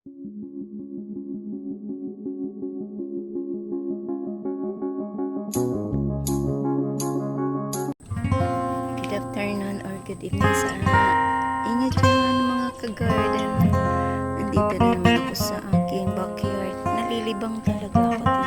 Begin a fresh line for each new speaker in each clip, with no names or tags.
Good afternoon or good evening sa inyo dyan mga ka-garden. Nandito na naman ako sa aking backyard. Nalilibang talaga ako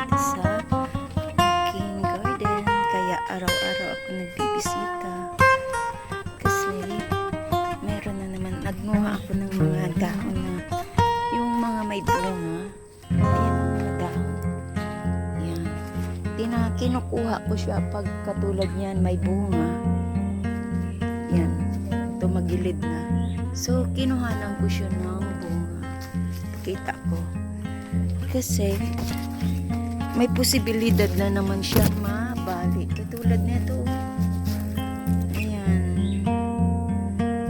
kinukuha ko siya pag katulad niyan may bunga. Yan. Tumagilid na. So, kinuhanan ko siya ng bunga. Kita ko. Kasi, may posibilidad na naman siya mabali. Katulad nito. Ayan.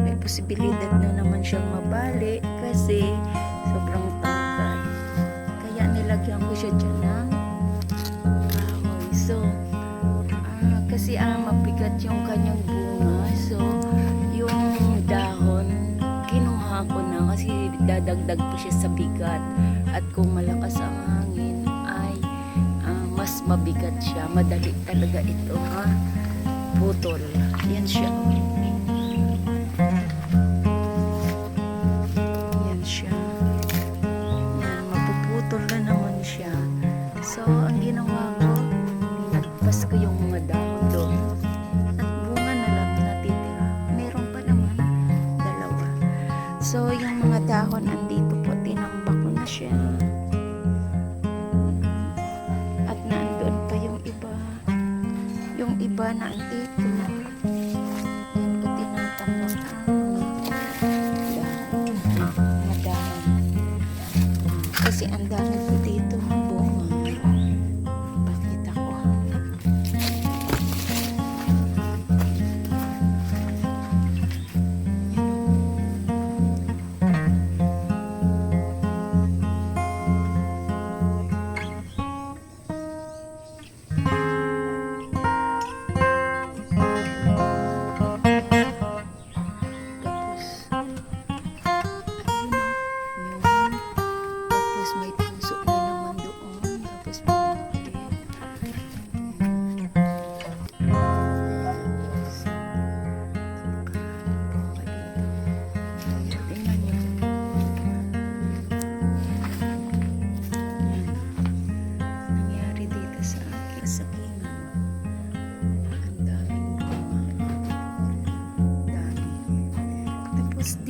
May posibilidad na naman siyang mabali kasi sobrang tangkad. Kaya nilagyan ko siya dyan ng kasi ah, mabigat yung kanyang bunga. So, yung dahon, kinuha ko na kasi dadagdag pa siya sa bigat. At kung malakas ang hangin, ay ah, mas mabigat siya. Madali talaga ito, ha? Putol. Yan siya. Yung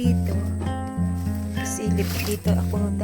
dito, silip dito ako dapat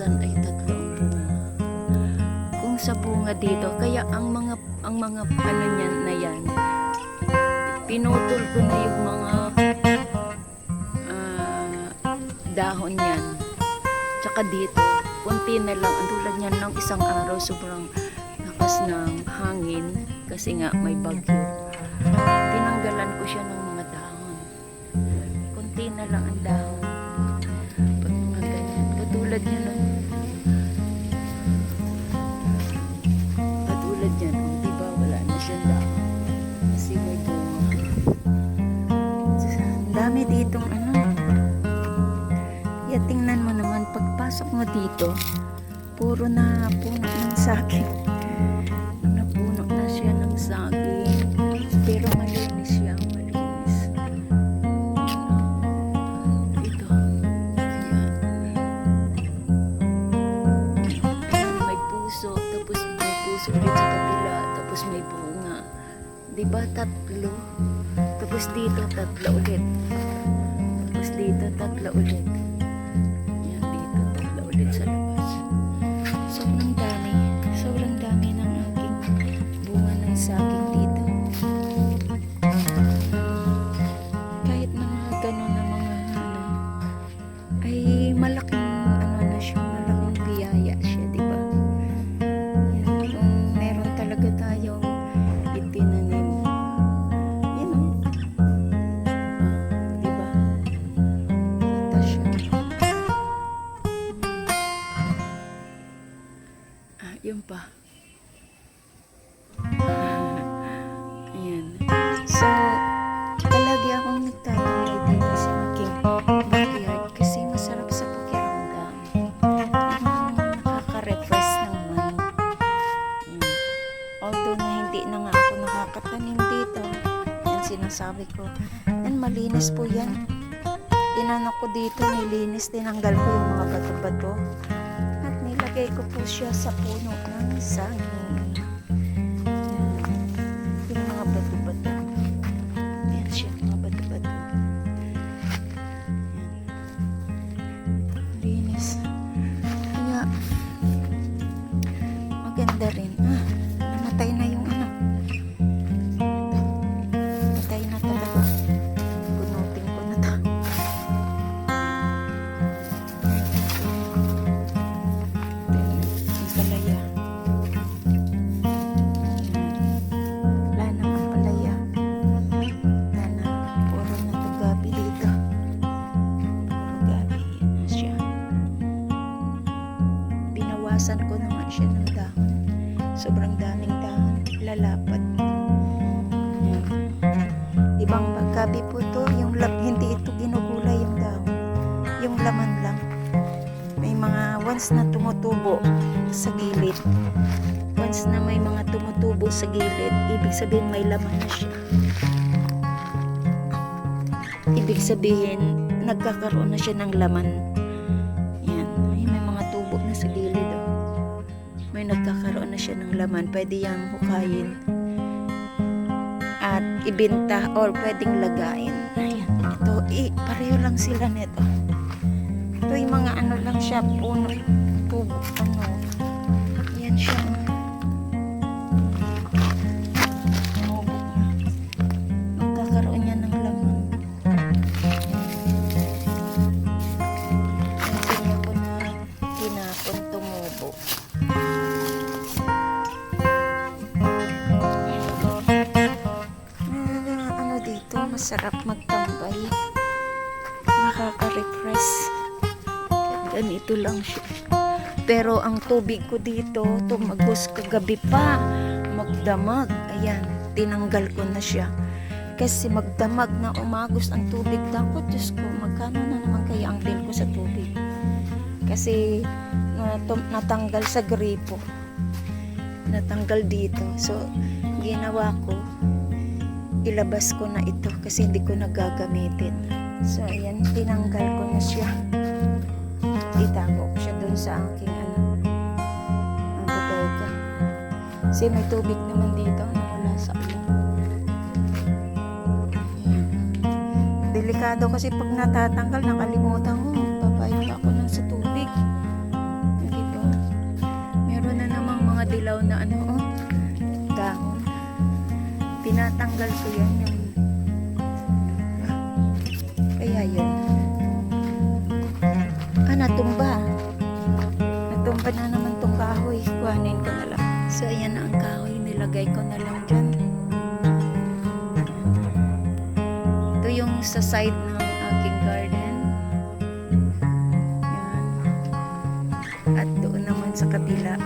sa labasan ay tatlo bunga. Kung sa bunga dito, kaya ang mga ang mga ano niyan na yan, pinutol ko na yung mga ah, dahon niyan. Tsaka dito, konti na lang. Ang tulad niyan ng isang araw, sobrang lakas ng hangin kasi nga may bagyo. Pagpasok mo dito, puro na puno ng saging. Napuno na siya ng saging. Pero malinis siya, malinis. Ito. Ayan. May puso, tapos may puso ulit sa kabila, tapos may bunga. Di ba tatlo? Tapos dito, tatlo ulit. Tapos dito, tatlo ulit. Yan, dito, tatlo Ah, yun pa. Ayan. So, palagi akong nagtatangay dito sa aking backyard kasi masarap sa pakiramdam. Nakaka-refresh ng mind. Yan. Although na hindi na nga ako nakakatanim dito, yan sinasabi ko, yan malinis po yan. Inano ko dito, nilinis, tinanggal ko yung mga bato-bato. Nilagay ko po siya sa puno ng saging. Once na tumutubo sa gilid. Once na may mga tumutubo sa gilid, ibig sabihin may laman na siya. Ibig sabihin, nagkakaroon na siya ng laman. Yan. Ay, may mga tubo na sa gilid. Oh. May nagkakaroon na siya ng laman. Pwede yang hukayin at ibenta or pwedeng lagain. Ayan. Ito, i, pareho lang sila nito. Ito yung mga ano lang siya, puno, tubo, ano. Lang siya. Pero ang tubig ko dito, tumagos kagabi pa. Magdamag. Ayan, tinanggal ko na siya. Kasi magdamag na umagos ang tubig. Dapat, Diyos ko, magkano na naman kaya ang bill ko sa tubig? Kasi natanggal sa gripo. Natanggal dito. So, ginawa ko, ilabas ko na ito kasi hindi ko nagagamitin. So, ayan, tinanggal ko na siya. Itago ko siya dun sa aking ano, ang bodega. Kasi may tubig naman dito na wala sa ulan. Ayan. Delikado kasi pag natatanggal, nakalimutan ko, papayo ako ng sa tubig. Diba? Meron na namang mga dilaw na ano, oh, dahon tinatanggal ko yan yung kaya yun natumba. Natumba na naman tong kahoy. Kuhanin ko na lang. So ayan na ang kahoy. Nilagay ko na lang dyan. Ito yung sa side ng aking garden. Yan at doon naman sa kabila.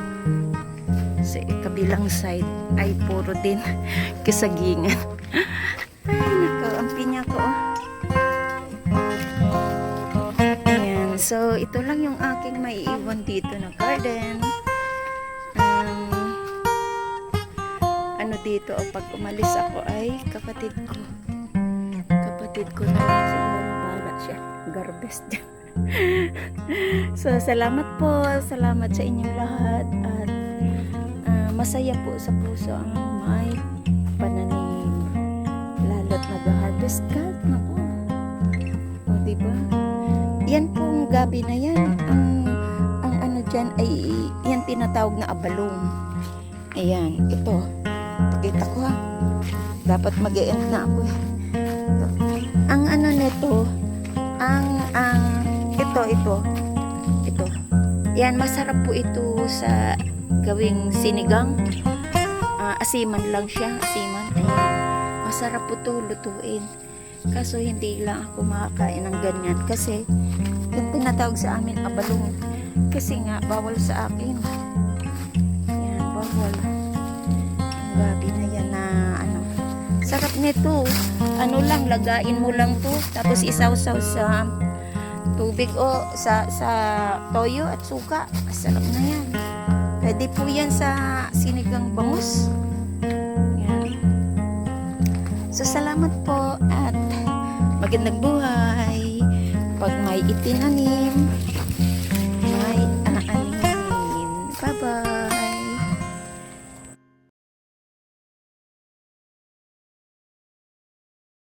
Sa kabilang side ay puro din kasagingan. So ito lang yung aking maiiwan dito na garden. Um, ano dito, o pag umalis ako ay kapatid ko. Kapatid ko na siguro siya. Garbes dyan. so, salamat po. Salamat sa inyong lahat. At ah, masaya po sa puso ang may pananim. Lalo't naghahard harvest ka. Naku. O, diba? Yan pong gabi na yan. Ang, ang ano dyan ay, yan tinatawag na abalong. Ayan, ito. Pakita ko ha. Dapat mag end na ako eh. Ito. Ang ano nito, ang, ang, ito, ito, ito. Yan, masarap po ito sa gawing sinigang. Ah, asiman lang siya, asiman. Ayan. Masarap po to lutuin. Kaso hindi lang ako makakain ng ganyan kasi yung tinatawag sa amin abalong. Kasi nga bawal sa akin. Yan, bawal. Ang gabi na yan na ano. Sarap nito. Ano lang, lagain mo lang to. Tapos isawsaw sa tubig o sa sa toyo at suka. Sarap na yan. Pwede po yan sa sinigang bangus. Yan. So, salamat po at magandang buhay. Pag may itinanim,